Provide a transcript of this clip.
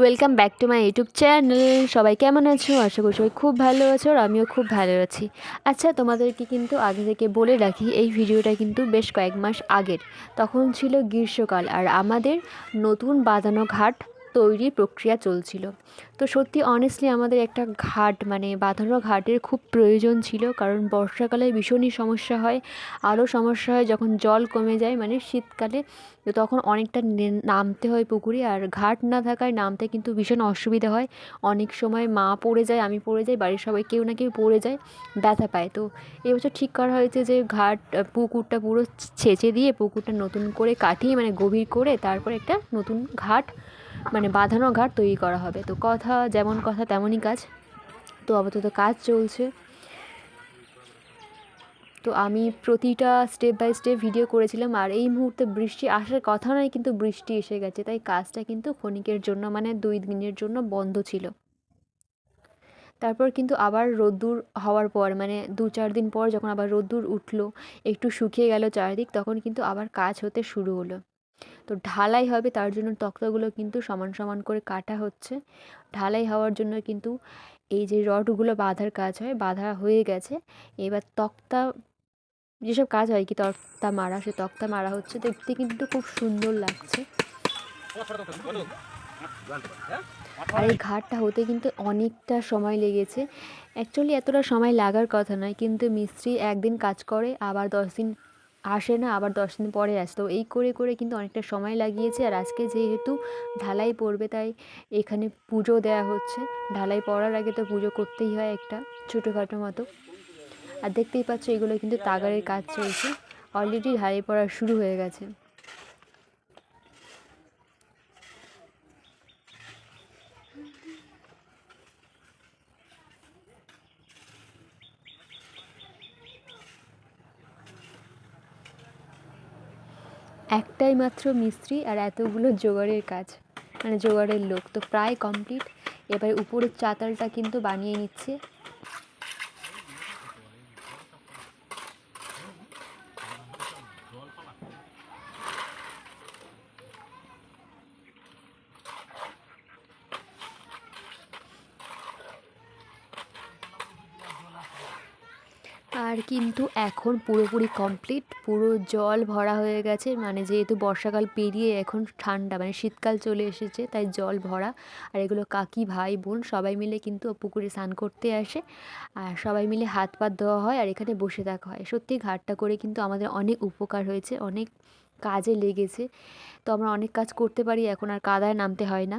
Welcome back to my YouTube channel সবাই কেমন আছো? আশা করি সবাই খুব ভালো আছো আর আমিও খুব ভালো আছি। আচ্ছা তোমাদেরকে কিন্তু আগে থেকে বলে রাখি, এই ভিডিওটা কিন্তু বেশ কয়েক মাস আগের। তখন ছিল গ্রীষ্মকাল আর আমাদের নতুন বাঁধানো ঘাট তৈরির প্রক্রিয়া চলছিল। তো সত্যি অনেস্টলি আমাদের একটা ঘাট মানে বাঁধানো ঘাটের খুব প্রয়োজন ছিল, কারণ বর্ষাকালে ভীষণই সমস্যা হয়। আরও সমস্যা হয় যখন জল কমে যায় মানে শীতকালে। তখন অনেকটা নামতে হয় পুকুরে, আর ঘাট না থাকায় নামতে কিন্তু ভীষণ অসুবিধা হয়। অনেক সময় মা পড়ে যায়, আমি পড়ে যাই, বাড়ির সবাই কেউ না কেউ পড়ে যায়, ব্যথা পায়। তো এবছর ঠিক করা হয়েছে যে ঘাট পুকুরটা পুরো ছেঁচে দিয়ে পুকুরটা নতুন করে কাটিয়ে মানে গভীর করে তারপর একটা নতুন ঘাট মানে বাঁধানো ঘাট তৈরি করা হবে। তো কথা, যেমন কথা তেমনই কাজ। তো আপাতত কাজ চলছে। তো আমি প্রতিটা স্টেপ বাই স্টেপ ভিডিও করেছিলাম আর এই মুহূর্তে বৃষ্টি আসার কথা নয়, কিন্তু বৃষ্টি এসে গেছে। তাই কাজটা কিন্তু ক্ষণিকের জন্য মানে দুই দিনের জন্য বন্ধ ছিল। তারপর কিন্তু আবার রোদ্দুর হওয়ার পর মানে দু চার দিন পর যখন আবার রোদ্দুর উঠল, একটু শুকিয়ে গেল চারিদিক, তখন কিন্তু আবার কাজ হতে শুরু হলো। তো ঢালাই হবে, তার জন্য তক্তাগুলো কিন্তু সমান সমান করে কাটা হচ্ছে। ঢালাই হওয়ার জন্য কিন্তু এই যে রডগুলো বাঁধার কাজ হয়, বাঁধা হয়ে গেছে। এবার তক্তা, যেসব কাজ হয় কি, তক্তা মারা, সে তক্তা মারা হচ্ছে দেখতে কিন্তু খুব সুন্দর লাগছে। আর এই ঘাটটা হতে কিন্তু অনেকটা সময় লেগেছে। অ্যাকচুয়ালি এতটা সময় লাগার কথা নয়, কিন্তু মিস্ত্রি একদিন কাজ করে, আবার দশ দিন আসে না, আবার দশ দিন পরে আসে। তো এই করে করে কিন্তু অনেকটা সময় লাগিয়েছে আর আজকে যেহেতু ঢালাই পড়বে, তাই এখানে পুজো দেয়া হচ্ছে। ঢালাই পড়ার আগে তো পুজো করতেই হয় একটা ছোটোখাটো মতো। আর দেখতেই পাচ্ছ এগুলো কিন্তু তাগারের কাজ চলছে। অলরেডি ঢালাই পড়া শুরু হয়ে গেছে। একটাই মাত্র মিস্ত্রি আর এতগুলো জোগাড়ের কাজ। মানে জোগাড়ের লোক। তো প্রায় কমপ্লিট এবার উপরের চাতালটা কিন্তু বানিয়ে নিচ্ছে। আর কিন্তু এখন পুরোপুরি কমপ্লিট পুরো জল ভরা হয়ে গেছে। মানে যেহেতু বর্ষাকাল পেরিয়ে এখন ঠান্ডা মানে শীতকাল চলে এসেছে, তাই জল ভরা। আর এগুলো কাকি, ভাই, বোন সবাই মিলে কিন্তু পুকুরে স্নান করতে আসে। আর সবাই মিলে হাত পা ধোয়া হয় আর এখানে বসে থাকা হয়। সত্যি ঘাটটা করে কিন্তু আমাদের অনেক উপকার হয়েছে, অনেক কাজে লেগেছে। তো আমরা অনেক কাজ করতে পারি, এখন আর কাদায় নামতে হয় না।